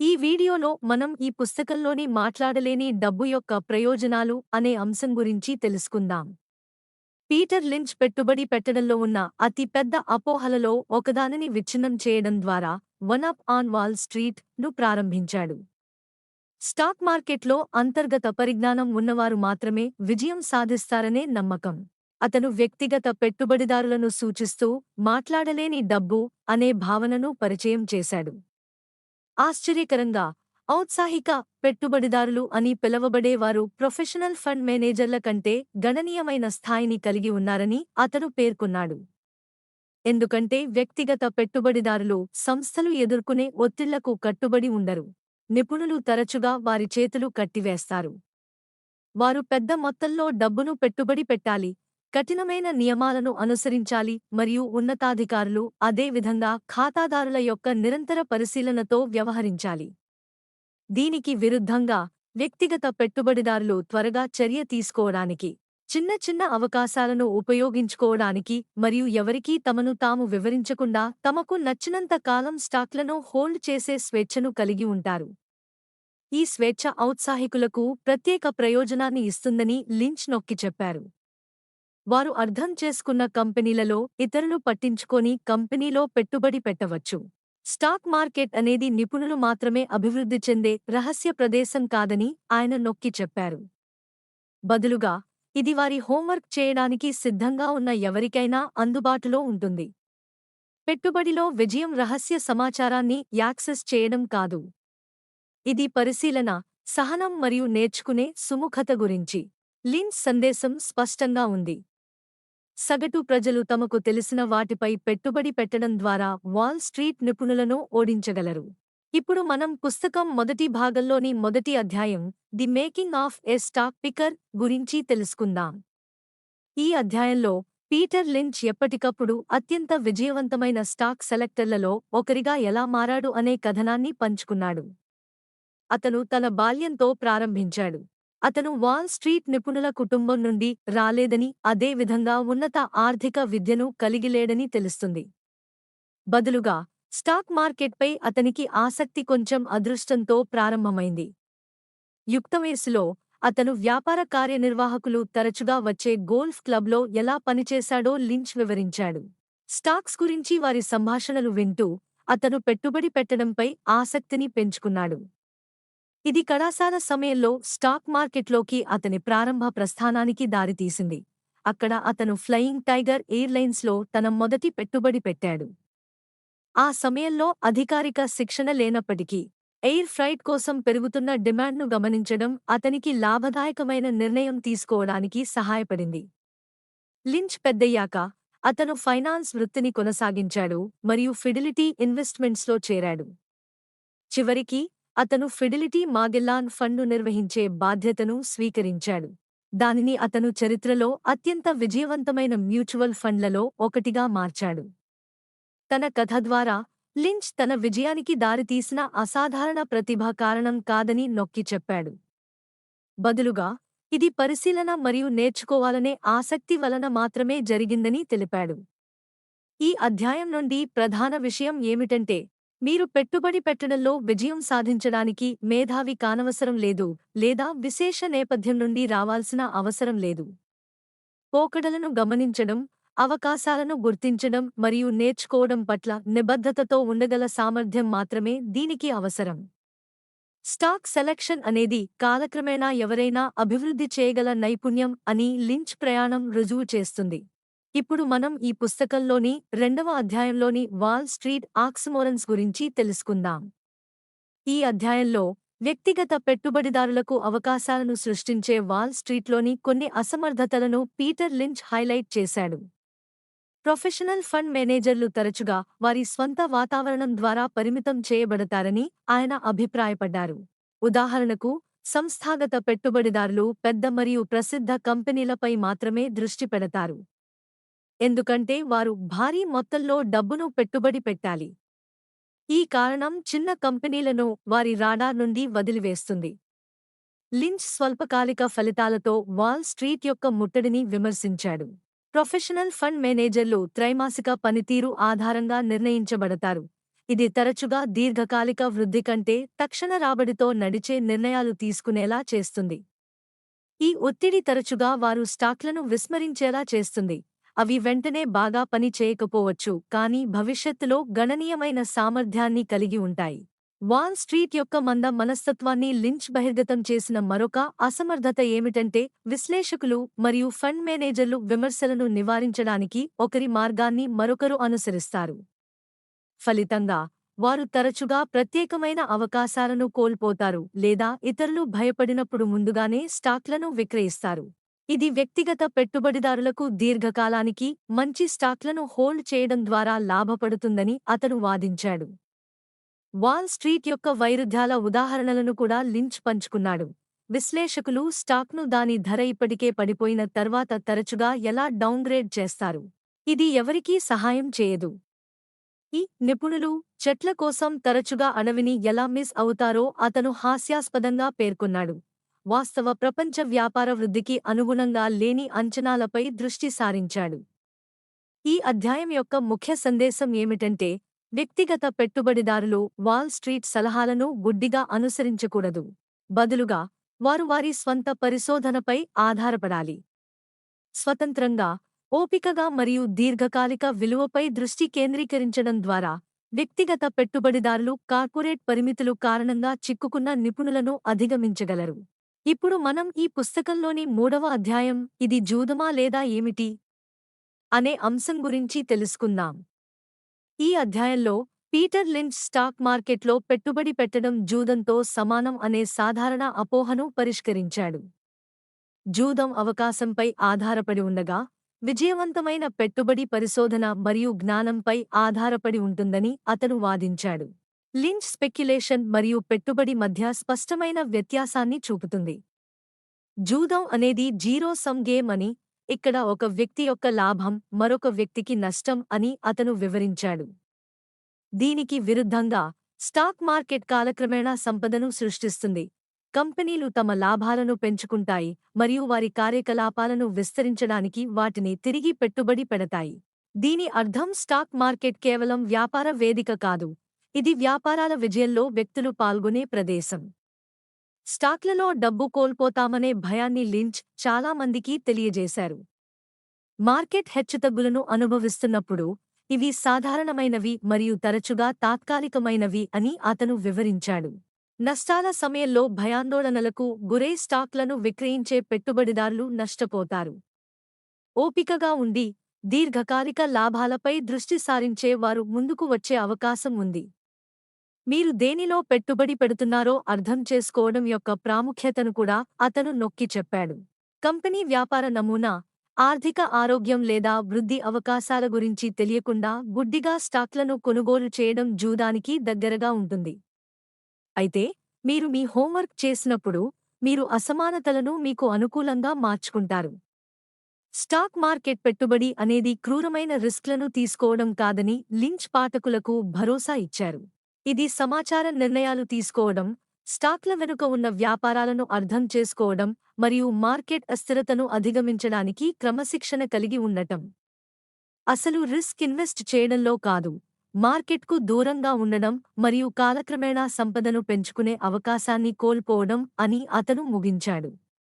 ఈ వీడియోలో మనం ఈ పుస్తకంలోని మాట్లాడలేని డబ్బు యొక్క ప్రయోజనాలు అనే అంశం గురించి తెలుసుకుందాం. పీటర్ లించ్ పెట్టుబడి పెట్టడంలో ఉన్న అతి పెద్ద అపోహలలో ఒకదానిని విచ్ఛిన్నం చేయడం ద్వారా వన్ అప్ ఆన్ వాల్ స్ట్రీట్ను ప్రారంభించాడు. స్టాక్ మార్కెట్లో అంతర్గత పరిజ్ఞానం ఉన్నవారు మాత్రమే విజయం సాధిస్తారనే నమ్మకం. అతను వ్యక్తిగత పెట్టుబడిదారులను సూచిస్తూ మాట్లాడలేని డబ్బు అనే భావనను పరిచయం చేశాడు. ఆశ్చర్యకరంగా ఔత్సాహిక పెట్టుబడిదారులు అని పిలవబడేవారు ప్రొఫెషనల్ ఫండ్ మేనేజర్ల కంటే గణనీయమైన స్థాయిని కలిగి ఉన్నారని అతను పేర్కొన్నాడు. ఎందుకంటే వ్యక్తిగత పెట్టుబడిదారులు సంస్థలు ఎదుర్కొనే ఒత్తిళ్ళకు కట్టుబడి ఉండరు. నిపుణులు తరచుగా వారి చేతులు కట్టివేస్తారు. వారు పెద్ద మొత్తంలో డబ్బును పెట్టుబడి పెట్టాలి కఠినమైన నియమాలను అనుసరించాలి మరియు ఉన్నతాధికారులు అదే విధంగా ఖాతాదారుల యొక్క నిరంతర పరిశీలనతో వ్యవహరించాలి. దీనికి విరుద్ధంగా వ్యక్తిగత పెట్టుబడిదారులు త్వరగా చర్య తీసుకోవడానికి చిన్న చిన్న అవకాశాలను ఉపయోగించుకోవడానికి మరియు ఎవరికీ తమను తాము వివరించకుండా తమకు నచ్చినంత కాలం స్టాక్లను హోల్డ్ చేసే స్వేచ్ఛను కలిగి ఉంటారు. ఈ స్వేచ్ఛ ఔత్సాహికులకు ప్రత్యేక ప్రయోజనాన్ని ఇస్తుందని లించ్ నొక్కి చెప్పారు. వారు అర్థం చేసుకున్న కంపెనీలలో ఇతరులు పట్టించుకొని కంపెనీలో పెట్టుబడి పెట్టవచ్చు. స్టాక్ మార్కెట్ అనేది నిపుణులు మాత్రమే అభివృద్ధి చెందే రహస్య ప్రదేశం కాదని ఆయన నొక్కి చెప్పారు. బదులుగా ఇది వారి హోంవర్క్ చేయడానికి సిద్ధంగా ఉన్న ఎవరికైనా అందుబాటులో ఉంటుంది. పెట్టుబడిలో విజయం రహస్య సమాచారాన్ని యాక్సెస్ చేయడం కాదు. ఇది పరిశీలన సహనం మరియు నేర్చుకునే సుముఖత గురించి. లిన్స్ సందేశం స్పష్టంగా ఉంది. సగటు ప్రజలు తమకు తెలిసిన వాటిపై పెట్టుబడి పెట్టడం ద్వారా వాల్ స్ట్రీట్ నిపుణులను ఓడించగలరు. ఇప్పుడు మనం పుస్తకం మొదటి భాగంలోని మొదటి అధ్యాయం the making of a stock picker గురించి తెలుసుకుందాం. ఈ అధ్యాయంలో పీటర్ లించ్ ఎప్పటికప్పుడు అత్యంత విజయవంతమైన స్టాక్ సెలెక్టర్లలో ఒకరిగా ఎలా మారాడు అనే కథనాన్ని పంచుకున్నాడు. అతను తన బాల్యంతో ప్రారంభించాడు. అతను వాల్ స్ట్రీట్ నిపుణుల కుటుంబం నుండి రాలేదని అదే విధంగా ఉన్నత ఆర్థిక విద్యను కలిగిలేడని తెలుస్తుంది. బదులుగా స్టాక్ మార్కెట్పై అతనికి ఆసక్తి కొంచెం అదృష్టంతో ప్రారంభమైంది. యుక్తవయసులో అతను వ్యాపార కార్యనిర్వాహకులు తరచుగా వచ్చే గోల్ఫ్ క్లబ్లో ఎలా పనిచేశాడో లించ్ వివరించాడు. స్టాక్స్ గురించి వారి సంభాషణలు వింటూ అతను పెట్టుబడి పెట్టడంపై ఆసక్తిని పెంచుకున్నాడు. ఇది కళాశాల సమయంలో స్టాక్ మార్కెట్లోకి అతని ప్రారంభ ప్రస్థానానికి దారితీసింది. అక్కడ అతను ఫ్లయింగ్ టైగర్ ఎయిర్లైన్స్లో తన మొదటి పెట్టుబడి పెట్టాడు. ఆ సమయంలో అధికారిక శిక్షణ లేనప్పటికీ ఎయిర్ ఫ్రైట్ కోసం పెరుగుతున్న డిమాండ్ను గమనించడం అతనికి లాభదాయకమైన నిర్ణయం తీసుకోవడానికి సహాయపడింది. లించ్ పెద్దయ్యాక అతను ఫైనాన్స్ వృత్తిని కొనసాగించాడు మరియు ఫిడిలిటీ ఇన్వెస్ట్మెంట్స్లో చేరాడు. చివరికి అతను ఫిడిలిటీ మాగెల్లాన్ ఫండ్ను నిర్వహించే బాధ్యతను స్వీకరించాడు. దానిని అతను చరిత్రలో అత్యంత విజయవంతమైన మ్యూచువల్ ఫండ్లలో ఒకటిగా మార్చాడు. తన కథ ద్వారా లించ్ తన విజయానికి దారితీసిన అసాధారణ ప్రతిభ కారణం కాదని నొక్కి చెప్పాడు. బదులుగా ఇది పరిశీలన మరియు నేర్చుకోవాలనే ఆసక్తి వలన మాత్రమే జరిగిందని తెలిపాడు. ఈ అధ్యాయం నుండి ప్రధాన విషయం ఏమిటంటే మీరు పెట్టుబడి పెట్టడంలో విజయం సాధించడానికి మేధావి కానవసరం లేదు లేదా విశేష నేపథ్యం నుండి రావాల్సిన అవసరం లేదు. పోకడలను గమనించడం అవకాశాలను గుర్తించడం మరియు నేర్చుకోవడం పట్ల నిబద్ధతతో ఉండగల సామర్థ్యం మాత్రమే దీనికి అవసరం. స్టాక్ సెలక్షన్ అనేది కాలక్రమేణా ఎవరైనా అభివృద్ధి చేయగల నైపుణ్యం అని లించ్ ప్రయాణం రుజువు చేస్తుంది. ఇప్పుడు మనం ఈ పుస్తకంలోని రెండవ అధ్యాయంలోని వాల్ స్ట్రీట్ ఆక్సిమోరన్స్ గురించి తెలుసుకుందాం. ఈ అధ్యాయంలో వ్యక్తిగత పెట్టుబడిదారులకు అవకాశాలను సృష్టించే వాల్ స్ట్రీట్లోని కొన్ని అసమర్థతలను పీటర్ లించ్ హైలైట్ చేశాడు. ప్రొఫెషనల్ ఫండ్ మేనేజర్లు తరచుగా వారి స్వంత వాతావరణం ద్వారా పరిమితం చేయబడతారని ఆయన అభిప్రాయపడ్డారు. ఉదాహరణకు సంస్థాగత పెట్టుబడిదారులు పెద్ద మరియు ప్రసిద్ధ కంపెనీలపై మాత్రమే దృష్టి పెడతారు. ఎందుకంటే వారు భారీ మొత్తంలో డబ్బును పెట్టుబడి పెట్టాలి. ఈ కారణం చిన్న కంపెనీలను వారి రాడార్ నుండి వదిలివేస్తుంది. లించ్ స్వల్పకాలిక ఫలితాలతో వాల్ స్ట్రీట్ యొక్క ముట్టడిని విమర్శించాడు. ప్రొఫెషనల్ ఫండ్ మేనేజర్లు త్రైమాసిక పనితీరు ఆధారంగా నిర్ణయించబడతారు. ఇది తరచుగా దీర్ఘకాలిక వృద్ధి కంటే తక్షణ రాబడితో నడిచే నిర్ణయాలు తీసుకునేలా చేస్తుంది. ఈ ఒత్తిడి తరచుగా వారు స్టాక్లను విస్మరించేలా చేస్తుంది. అవి వెంటనే బాగా పని చేయకపోవచ్చు కానీ భవిష్యత్తులో గణనీయమైన సామర్థ్యాన్ని కలిగి ఉంటాయి. వాల్ స్ట్రీట్ యొక్క మంద మనస్తత్వాన్ని లించ్ బహిర్గతం చేసిన మరొక అసమర్థత ఏమిటంటే విశ్లేషకులు మరియు ఫండ్ మేనేజర్లు విమర్శలను నివారించడానికి ఒకరి మార్గాన్ని మరొకరు అనుసరిస్తారు. ఫలితంగా వారు తరచుగా ప్రత్యేకమైన అవకాశాలను కోల్పోతారు లేదా ఇతరులు భయపడినప్పుడు ముందుగానే స్టాక్లను విక్రయిస్తారు. ఇది వ్యక్తిగత పెట్టుబడిదారులకు దీర్ఘకాలానికి మంచి స్టాక్లను హోల్డ్ చేయడం ద్వారా లాభపడుతుందని అతను వాదించాడు. వాల్ స్ట్రీట్ యొక్క వైరుధ్యాల ఉదాహరణలను కూడా లించ్ పంచుకున్నాడు. విశ్లేషకులు స్టాక్ను దాని ధర ఇప్పటికే పడిపోయిన తర్వాత తరచుగా ఎలా డౌన్గ్రేడ్ చేస్తారు? ఇది ఎవరికీ సహాయం చేయదు. ఈ నిపుణులు చెట్ల కోసం తరచుగా అడవిని ఎలా మిస్ అవుతారో అతను హాస్యాస్పదంగా పేర్కొన్నాడు. వాస్తవ ప్రపంచ వ్యాపార వృద్ధికి అనుగుణంగా లేని అంచనాలపై దృష్టి సారించాడు. ఈ అధ్యాయం యొక్క ముఖ్య సందేశం ఏమిటంటే వ్యక్తిగత పెట్టుబడిదారులు వాల్ స్ట్రీట్ సలహాలను గుడ్డిగా అనుసరించకూడదు. బదులుగా వారు వారి స్వంత పరిశోధనపై ఆధారపడాలి. స్వతంత్రంగా ఓపికగా మరియు దీర్ఘకాలిక విలువపై దృష్టి కేంద్రీకరించడం ద్వారా వ్యక్తిగత పెట్టుబడిదారులు కార్పొరేట్ పరిమితులు కారణంగా చిక్కుకున్న నిపుణులను అధిగమించగలరు. ఇప్పుడు మనం ఈ పుస్తకంలోని మూడవ అధ్యాయం ఇది జూదమా లేదా ఏమిటి? అనే అంశం గురించి తెలుసుకుందాం. ఈ అధ్యాయంలో పీటర్ లించ్ స్టాక్ మార్కెట్లో పెట్టుబడి పెట్టడం జూదంతో సమానం అనే సాధారణ అపోహను పరిష్కరించాడు. జూదం అవకాశంపై ఆధారపడి ఉండగా విజయవంతమైన పెట్టుబడి పరిశోధన మరియు జ్ఞానంపై ఆధారపడి ఉంటుందని అతను వాదించాడు. లించ్ స్పెక్యులేషన్ మరియు పెట్టుబడి మధ్య స్పష్టమైన వ్యత్యాసాన్ని చూపుతుంది. జూదం అనేది జీరో సమ్ గేమ్ అని ఇక్కడ ఒక వ్యక్తి యొక్క లాభం మరొక వ్యక్తికి నష్టం అని అతను వివరించాడు. దీనికి విరుద్ధంగా స్టాక్ మార్కెట్ కాలక్రమేణా సంపదను సృష్టిస్తుంది. కంపెనీలు తమ లాభాలను పెంచుకుంటాయి మరియు వారి కార్యకలాపాలను విస్తరించడానికి వాటిని తిరిగి పెట్టుబడి పెడతాయి. దీని అర్థం స్టాక్ మార్కెట్ కేవలం వ్యాపార వేదిక కాదు ఇది వ్యాపారాల విజయంలో వ్యక్తులు పాల్గొనే ప్రదేశం. స్టాక్లలో డబ్బు కోల్పోతామనే భయాన్ని లించ్ చాలా మందికి తెలియజేశారు. మార్కెట్ హెచ్చుతగ్గులను అనుభవిస్తున్నప్పుడు ఇవి సాధారణమైనవి మరియు తరచుగా తాత్కాలికమైనవి అని అతను వివరించాడు. నష్టాల సమయంలో భయాందోళనలకు గురై స్టాక్లను విక్రయించే పెట్టుబడిదారులు నష్టపోతారు. ఓపికగా ఉండి దీర్ఘకాలిక లాభాలపై దృష్టి సారించే వారు ముందుకు వచ్చే అవకాశం ఉంది. మీరు దేనిలో పెట్టుబడి పెడుతున్నారో అర్థం చేసుకోవడం యొక్క ప్రాముఖ్యతను కూడా అతను నొక్కి చెప్పాడు. కంపెనీ వ్యాపార నమూనా ఆర్థిక ఆరోగ్యం లేదా వృద్ధి అవకాశాల గురించి తెలియకుండా గుడ్డిగా స్టాక్లను కొనుగోలు చేయడం జూదానికి దగ్గరగా ఉంటుంది. అయితే మీరు మీ హోంవర్క్ చేసినప్పుడు మీరు అసమానతలను మీకు అనుకూలంగా మార్చుకుంటారు. స్టాక్ మార్కెట్ పెట్టుబడి అనేది క్రూరమైన రిస్క్లను తీసుకోవడం కాదని లించ్ పాఠకులకు భరోసా ఇచ్చారు. ఇది సమాచార నిర్ణయాలు తీసుకోవడం స్టాక్ల వెనుక ఉన్న వ్యాపారాలను అర్థం చేసుకోవడం మరియు మార్కెట్ అస్థిరతను అధిగమించడానికి క్రమశిక్షణ కలిగి ఉండటం. అసలు రిస్క్ ఇన్వెస్ట్ చేయడంలో కాదు మార్కెట్కు దూరంగా ఉండడం మరియు కాలక్రమేణా సంపదను పెంచుకునే అవకాశాన్ని కోల్పోవడం అని అతను ముగించాడు.